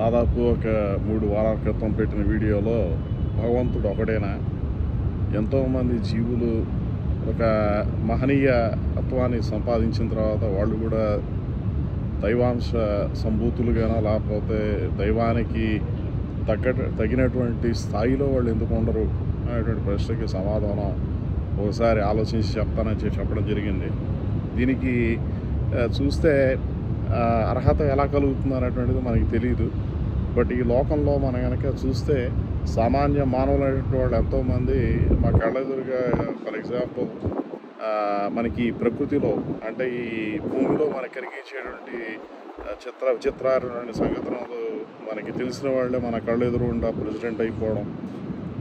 దాదాపు ఒక మూడు వారాల క్రితం పెట్టిన వీడియోలో భగవంతుడు ఒకడేనా. ఎంతోమంది జీవులు ఒక మహనీయ తత్వాన్ని సంపాదించిన తర్వాత వాళ్ళు కూడా దైవాంశ సంభూతులుగానో లేకపోతే దైవానికి తగ్గ తగినటువంటి స్థాయిలో వాళ్ళు ఎందుకు ఉండరు అనేటువంటి ప్రశ్నకి సమాధానం ఒకసారి ఆలోచించి చెప్తానని చెప్పి చెప్పడం జరిగింది. దీనికి చూస్తే అర్హత ఎలా కలుగుతుంది అనేటువంటిది మనకి తెలియదు బట్ ఈ లోకంలో మనం కనుక చూస్తే సామాన్య మానవులైనటువంటి వాళ్ళు ఎంతోమంది మా కళ్ళెదురుగా ఫర్ ఎగ్జాంపుల్ మనకి ప్రకృతిలో అంటే ఈ భూమిలో మనకి కలిగించేటువంటి చిత్ర విచిత్రాలైన సంఘటనలు మనకి తెలిసిన వాళ్ళే మన కళ్ళెదురు ఉండా ప్రెసిడెంట్ అయిపోవడం.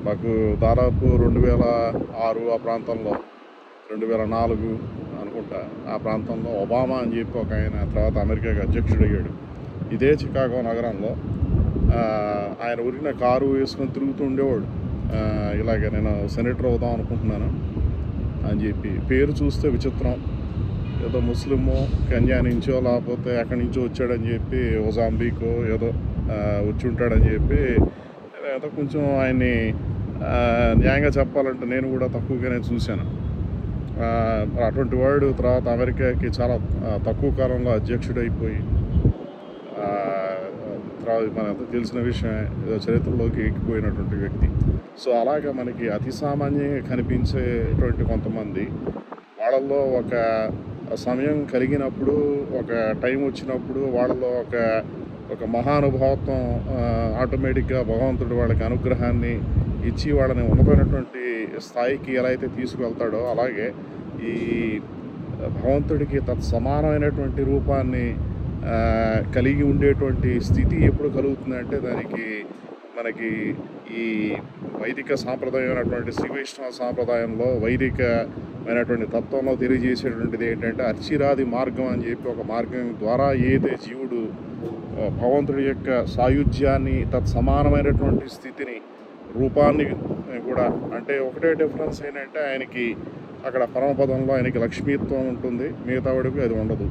మాకు దాదాపు రెండు వేల ఆరు ఆ ప్రాంతంలో రెండు వేల నాలుగు అనుకుంటా ఆ ప్రాంతంలో ఒబామా అని చెప్పి ఒక ఆయన తర్వాత అమెరికాకి అధ్యక్షుడు అయ్యాడు ఇదే చికాగో నగరంలో ఆయన ఉరికిన కారు వేసుకొని తిరుగుతూ ఉండేవాడు. ఇలాగ ఇలాగే నేను సెనేటర్ అవుదాం అనుకుంటున్నాను అని చెప్పి. పేరు చూస్తే విచిత్రం. ఏదో ముస్లిము కన్యా నుంచో లేకపోతే ఎక్కడి నుంచో వచ్చాడని చెప్పి ఒజాంబీకో ఏదో వచ్చి ఉంటాడని చెప్పి ఏదో కొంచెం ఆయన్ని న్యాయంగా చెప్పాలంటే నేను కూడా తక్కువగానే చూశాను. అటువంటి వాడు తర్వాత అమెరికాకి చాలా తక్కువ కాలంలో అధ్యక్షుడు అయిపోయి ఆ, మనకు తెలిసిన విషయం ఏదో చరిత్రలోకి ఎక్కిపోయినటువంటి వ్యక్తి. సో అలాగే మనకి అతి సామాన్యంగా కనిపించేటువంటి కొంతమంది వాళ్ళల్లో ఒక సమయం కలిగినప్పుడు ఒక టైం వచ్చినప్పుడు వాళ్ళలో ఒక ఒక మహానుభావత్వం ఆటోమేటిక్గా భగవంతుడు వాళ్ళకి అనుగ్రహాన్ని ఇచ్చి వాళ్ళని ఉన్నతమైనటువంటి స్థాయికి ఎలా అయితే తీసుకువెళ్తాడో అలాగే ఈ భగవంతుడికి తత్సమానమైనటువంటి రూపాన్ని కలిగి ఉండేటువంటి స్థితి ఎప్పుడు కలుగుతుందంటే దానికి మనకి ఈ వైదిక సాంప్రదాయమైనటువంటి అయినటువంటి వైష్ణవ సాంప్రదాయంలో వైదికమైనటువంటి తత్వంలో తెలియజేసేటువంటిది ఏంటంటే అర్చిరాది మార్గం అని చెప్పి ఒక మార్గం ద్వారా ఏదైతే జీవుడు భగవంతుడి యొక్క సాయుధ్యాన్ని తత్సమానమైనటువంటి స్థితిని రూపాన్ని కూడా అంటే ఒకటే డిఫరెన్స్ ఏంటంటే ఆయనకి అక్కడ పరమపదంలో ఆయనకి లక్ష్మీత్వం ఉంటుంది మిగతా వాడికి అది ఉండదు.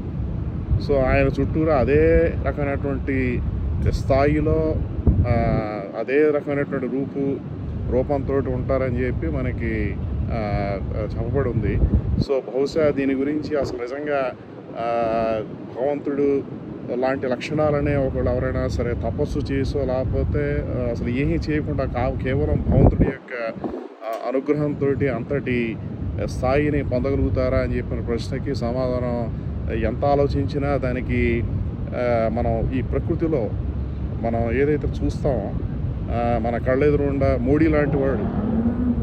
సో ఆయన చుట్టూరా అదే రకమైనటువంటి స్థాయిలో అదే రకమైనటువంటి రూపు రూపంతో ఉంటారని చెప్పి మనకి చెప్పబడి ఉంది. సో బహుశా దీని గురించి అసలు నిజంగా భగవంతుడు లాంటి లక్షణాలనే ఒకళ్ళు ఎవరైనా సరే తపస్సు చేసో లేకపోతే అసలు ఏమీ చేయకుండా కా కేవలం భగవంతుడి యొక్క అనుగ్రహంతో అంతటి స్థాయిని పొందగలుగుతారా అని చెప్పిన ప్రశ్నకి సమాధానం ఎంత ఆలోచించినా దానికి మనం ఈ ప్రకృతిలో మనం ఏదైతే చూస్తామో మన కళ్ళెదురుండా మోడీ లాంటి వాడు.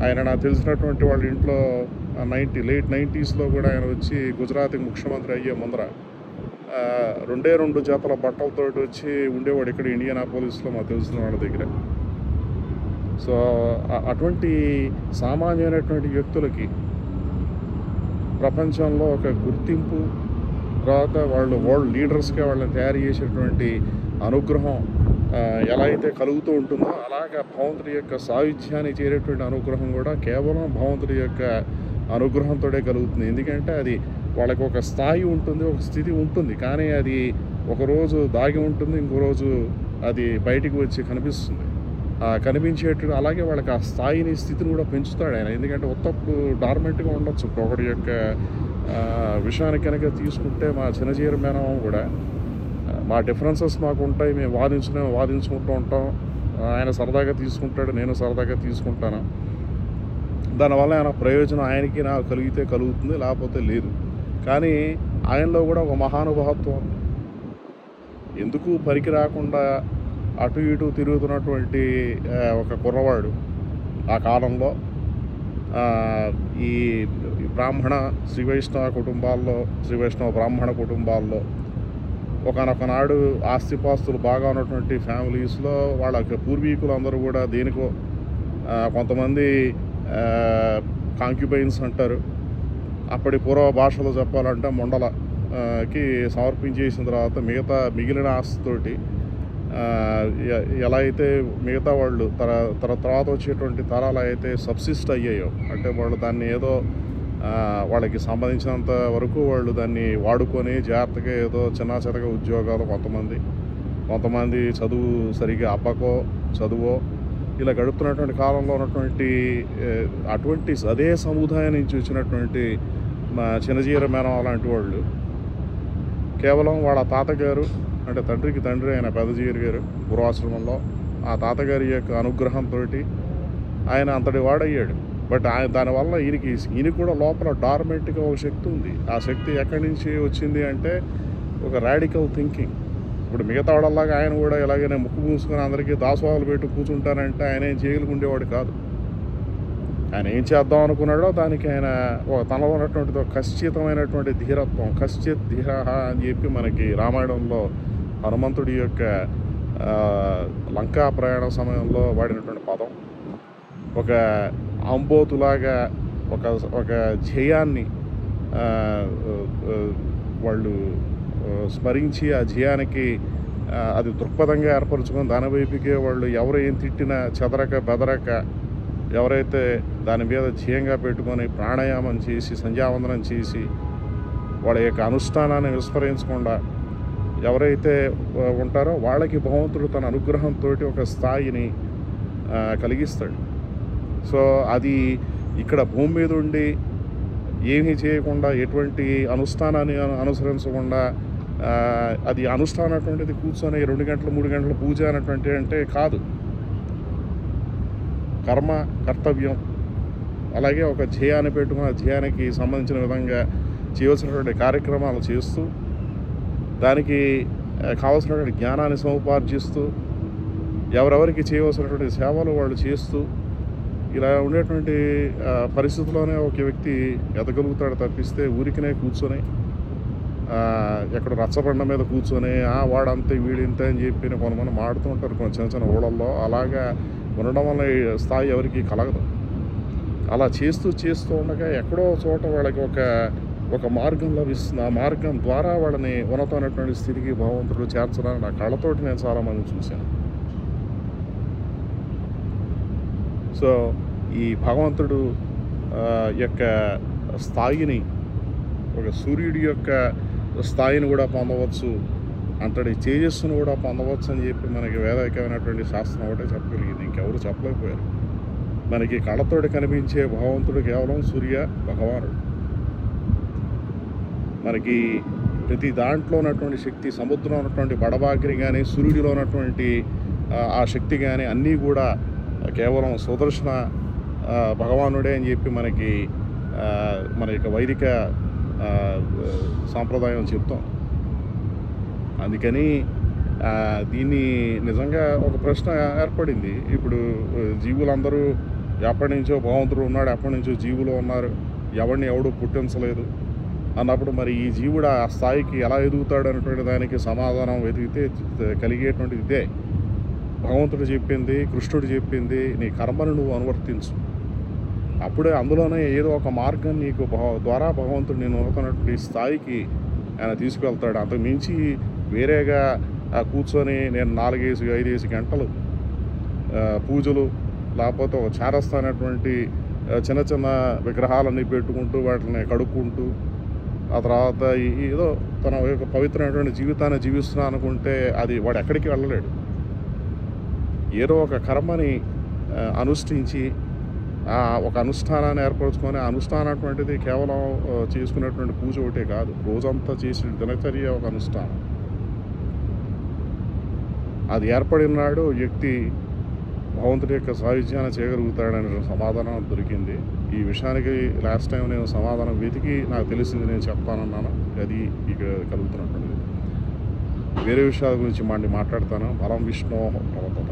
ఆయన నాకు తెలిసినటువంటి వాళ్ళ ఇంట్లో నైంటీ లేట్ నైంటీస్లో కూడా ఆయన వచ్చి గుజరాత్కి ముఖ్యమంత్రి అయ్యే ముందర రెండే రెండు జతల బట్టలతోటి వచ్చి ఉండేవాడు ఇక్కడ ఇండియన్ పోలీసులో మాకు తెలిసిన వాళ్ళ దగ్గర. సో అటువంటి సామాన్యమైనటువంటి వ్యక్తులకి ప్రపంచంలో ఒక గుర్తింపు తర్వాత వాళ్ళు వరల్డ్ లీడర్స్గా వాళ్ళని తయారు చేసేటువంటి అనుగ్రహం ఎలా అయితే కలుగుతూ ఉంటుందో అలాగా భగవంతుడి యొక్క సాయుధ్యాన్ని చేరేటువంటి అనుగ్రహం కూడా కేవలం భగవంతుడి యొక్క అనుగ్రహంతోడే కలుగుతుంది. ఎందుకంటే అది వాళ్ళకి ఒక స్థాయి ఉంటుంది ఒక స్థితి ఉంటుంది. కానీ అది ఒకరోజు దాగి ఉంటుంది ఇంకో రోజు అది బయటికి వచ్చి కనిపిస్తుంది. కనిపించేటట్టు కనిపించేట్టు అలాగే వాళ్ళకి ఆ స్థాయిని స్థితిని కూడా పెంచుతాడు ఆయన. ఎందుకంటే ఉత్తప్పుడు డార్మెంట్గా ఉండొచ్చు ఒకటి యొక్క విషయాన్ని విషయానికి కనుక తీసుకుంటే మా చిన్నజీర మేనమామ కూడా మా డిఫరెన్సెస్ మాకు ఉంటాయి మేము వాదించునే వాదించుకుంటూ ఉంటాం. ఆయన సరదాగా తీసుకుంటాడు నేను సరదాగా తీసుకుంటాను. దానివల్ల ఆయన ప్రయోజనం ఆయనకి నాకు కలిగితే కలుగుతుంది లేకపోతే లేదు. కానీ ఆయనలో కూడా ఒక మహానుభావత్వం ఎందుకు పనికి రాకుండా అటు ఇటు తిరుగుతున్నటువంటి ఒక కుర్రవాడు ఆ కాలంలో ఈ బ్రాహ్మణ శ్రీ వైష్ణవ కుటుంబాల్లో శ్రీ వైష్ణవ బ్రాహ్మణ కుటుంబాల్లో ఒకనొక నాడు ఆస్తిపాస్తులు బాగా ఉన్నటువంటి ఫ్యామిలీస్లో వాళ్ళ పూర్వీకులు అందరూ కూడా దేనికో కొంతమంది కాంక్యుబైన్స్ అంటారు. అప్పటి పూర్వ భాషలో చెప్పాలంటే మొండల సమర్పించేసిన తర్వాత మిగతా మిగిలిన ఆస్తితోటి ఎలా అయితే మిగతా వాళ్ళు తర తర తర్వాత వచ్చేటువంటి తరాలు అయితే సబ్సిస్ట్ అయ్యాయో అంటే వాళ్ళు దాన్ని ఏదో వాళ్ళకి సంబంధించినంత వరకు వాళ్ళు దాన్ని వాడుకొని జాగ్రత్తగా ఏదో చిన్న చితక ఉద్యోగాలు కొంతమంది కొంతమంది చదువు సరిగా అప్పకో చదువో ఇలా గడుపుతున్నటువంటి కాలంలో ఉన్నటువంటి అటువంటి అదే సముదాయం నుంచి వచ్చినటువంటి మా చిన్నజీర మేనం అలాంటి వాళ్ళు కేవలం వాళ్ళ తాతగారు అంటే తండ్రికి తండ్రి ఆయన పెదజీయర్ గారు పూర్వాశ్రమంలో ఆ తాతగారి యొక్క అనుగ్రహంతో ఆయన అంతటి వాడయ్యాడు. బట్ ఆయన దానివల్ల ఈయనకి ఈయన కూడా లోపల డార్మెంట్గా ఒక శక్తి ఉంది. ఆ శక్తి ఎక్కడి నుంచి వచ్చింది అంటే ఒక రాడికల్ థింకింగ్. ఇప్పుడు మిగతా వాళ్ళలాగా ఆయన కూడా ఇలాగనే ముక్కు మూసుకొని అందరికీ దాసోహాలు పెట్టి కూర్చుంటారంటే ఆయన ఏం చేయగలుగుండేవాడు కాదు. ఆయన ఏం చేద్దాం అనుకున్నాడో దానికి ఆయన ఒక తనలో ఉన్నటువంటి ఖచ్చితమైనటువంటి ధీరత్వం ఖచ్చిత ధీర అని చెప్పి మనకి రామాయణంలో హనుమంతుడి యొక్క లంకా ప్రయాణ సమయంలో వాడినటువంటి పదం. ఒక అంబోతులాగా ఒక ఒక జయాన్ని వాళ్ళు స్మరించి ఆ జయానికి అది దృక్పథంగా ఏర్పరచుకొని దాని వైపుకే వాళ్ళు ఎవరు ఏం తిట్టినా చెదరక బెదరక ఎవరైతే దాని మీద ధ్యేయంగా పెట్టుకొని ప్రాణాయామం చేసి సంధ్యావందనం చేసి వాళ్ళ యొక్క అనుష్ఠానాన్ని విస్మరించకుండా ఎవరైతే ఉంటారో వాళ్ళకి భగవంతుడు తన అనుగ్రహంతో ఒక స్థాయిని కలిగిస్తాడు. సో అది ఇక్కడ భూమి మీద ఉండి ఏమీ చేయకుండా ఎటువంటి అనుష్ఠానాన్ని అనుసరించకుండా ఆ, అది అనుష్ఠానం అటువంటిది కూర్చొని రెండు గంటలు మూడు గంటల పూజ అనేటువంటి అంటే కాదు. కర్మ కర్తవ్యం అలాగే ఒక ధ్యేయాన్ని పెట్టుకుని ఆ ధ్యేయానికి సంబంధించిన విధంగా చేయవలసినటువంటి కార్యక్రమాలు చేస్తూ దానికి కావలసినటువంటి జ్ఞానాన్ని సముపార్జిస్తూ ఎవరెవరికి చేయవలసినటువంటి సేవలు వాళ్ళు చేస్తూ ఇలా ఉండేటువంటి పరిస్థితుల్లోనే ఒక వ్యక్తి ఎదగలుగుతాడు తప్పిస్తే ఊరికినే కూర్చొని ఎక్కడ రచ్చబండ మీద కూర్చొని ఆ వాడంతే వీడింతే అని చెప్పి కొంతమంది మాడుతూ ఉంటారు కొన్ని చిన్న చిన్న ఊళ్ళల్లో. అలాగా ఉండడం వల్ల స్థాయి ఎవరికి కలగదు. అలా చేస్తూ చేస్తూ ఉండగా ఎక్కడో చోట వాళ్ళకి ఒక ఒక మార్గం లభిస్తుంది. ఆ మార్గం ద్వారా వాళ్ళని ఉన్నతమైనటువంటి స్థితికి భగవంతుడు చేర్చడానికి నా కళ్ళతోటి నేను చాలామంది చూశాను. సో ఈ భగవంతుడు యొక్క స్థాయిని ఒక సూర్యుడి యొక్క స్థాయిని కూడా పొందవచ్చు. అంతటి తేజస్సును కూడా పొందవచ్చు అని చెప్పి మనకి వేదకమైనటువంటి శాస్త్రం ఒకటే చెప్పగలిగింది. ఇంకెవరు చెప్పలేకపోయారు. మనకి కళ్ళతోటి కనిపించే భగవంతుడు కేవలం సూర్య భగవానుడు. మనకి ప్రతి దాంట్లో ఉన్నటువంటి శక్తి సముద్రంలో ఉన్నటువంటి బడబాకిరి కానీ సూర్యుడిలో ఉన్నటువంటి ఆ, శక్తి కానీ అన్నీ కూడా కేవలం సుదర్శన భగవానుడే అని చెప్పి మనకి మన యొక్క వైదిక సాంప్రదాయం చెప్తాం. అందుకని దీన్ని నిజంగా ఒక ప్రశ్న ఏర్పడింది. ఇప్పుడు జీవులందరూ ఎప్పటి నుంచో భగవంతుడు ఉన్నాడు ఎప్పటి నుంచో జీవులు ఉన్నారు. ఎవరిని ఎవడు పుట్టించలేదు. అన్నప్పుడు మరి ఈ జీవుడు ఆ స్థాయికి ఎలా ఎదుగుతాడు అనేటువంటి దానికి సమాధానం వెతికితే కలిగేటువంటి ఇదే. భగవంతుడు చెప్పింది కృష్ణుడు చెప్పింది నీ కర్మను నువ్వు అనువర్తించు. అప్పుడే అందులోనే ఏదో ఒక మార్గం నీకు ద్వారా భగవంతుడు నేను అనుకున్నటువంటి స్థాయికి ఆయన తీసుకువెళ్తాడు. అంతకు మించి వేరేగా కూర్చొని నేను నాలుగేసి ఐదేసి గంటలు పూజలు లేకపోతే ఒక చేరస్థానటువంటి చిన్న చిన్న విగ్రహాలన్నీ పెట్టుకుంటూ వాటిని కడుక్కుంటూ ఆ తర్వాత ఏదో తన యొక్క పవిత్రమైనటువంటి జీవితాన్ని జీవిస్తున్నా అనుకుంటే అది వాడు ఎక్కడికి వెళ్ళలేడు. ఏదో ఒక కర్మని అనుష్ఠించి ఆ ఒక అనుష్ఠానాన్ని ఏర్పరచుకొని ఆ అనుష్ఠానం అటువంటిది కేవలం చేసుకునేటువంటి పూజ ఒకటే కాదు. రోజంతా చేసిన దినచర్య ఒక అనుష్ఠానం. అది ఏర్పడినాడు వ్యక్తి భగవంతుడి యొక్క సాయుధ్యాన్ని చేయగలుగుతాడనే సమాధానం దొరికింది. ఈ విషయానికి లాస్ట్ టైం నేను సమాధానం వెతికి నాకు తెలిసింది నేను చెప్తానన్నాను అది ఇక కలుగుతున్నటువంటిది వేరే విషయాల గురించి మళ్ళీ మాట్లాడతాను. బలం విష్ణు ప్రవర్తన